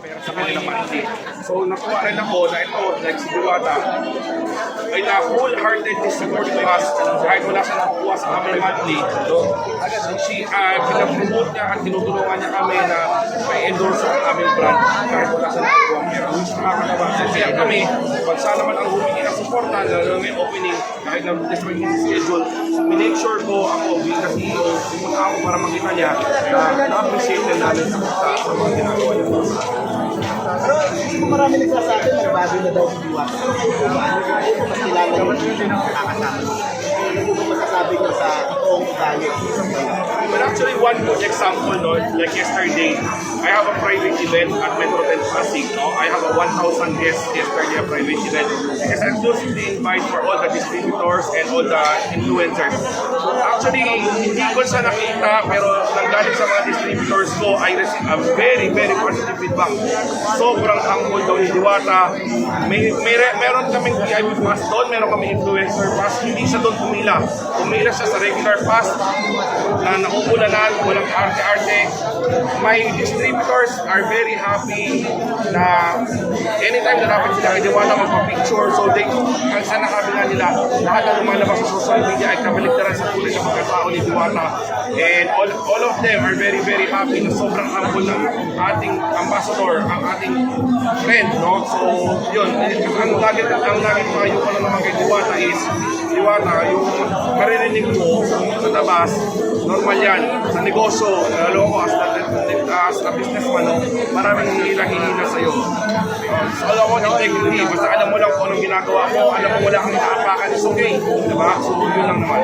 pera sa kanila monthly. So nakuha rin ako na ito, like si Diwata, ay na wholeheartedly support to us kahit wala siya nakukuha sa amin monthly. So, she, uh, pinapromote niya at tinutulungan niya kami na may endorse ang aming brand kahit wala siya nakukuha pera. Which nakakatawa. So, kaya kami, pag saan naman ang humingi ng lalo na may opening, kahit na business may schedule, minake sure ko ako bilang CEO, pumunta ako para makita niya na na-appreciate din namin sa, mga ginagawa marami nagsasabi na bago na daw si Diwata. Mas kilala yung nakakasama. Ano po ba masasabi niyo sa toong ugali? Well, actually, one good example, no, like yesterday, I have a private event at Metro 10 Pasig. No? I have a 1,000 guests yesterday, a private event. It's exclusively invite for all the distributors and all the influencers. Actually, hindi ko siya nakita, pero nanggaling sa mga distributors ko, I received a very, very positive feedback. Sobrang humble daw ni Diwata. May, may, meron kaming VIP pass doon, meron kaming influencer pass. Hindi siya doon pumila. Pumila siya sa regular pass na nauulanan, walang arte-arte. My distributors are very happy na anytime na dapat sila kay Diwata magpa-picture. So they, ang sa nakabila nila, lahat na lumalabas sa social media ay kabaligtaran sa kulay ng pagkatao ni Diwata. And all, all of them are very, very happy na sobrang humble ng ating ambassador, ang ating friend, no? So, yun. Ang lagi, ang lagi payo ko na naman kay Diwata is, Diwata, yung maririnig mo sa labas, normal yan. Sa negosyo, lalo ko as a, as a businessman, no, maraming hihila-hihila sa'yo. Uh, it's all about integrity. Basta alam mo lang kung anong ginagawa mo, alam mo wala kang inaapakan, it's okay. Diba? So, yun lang naman.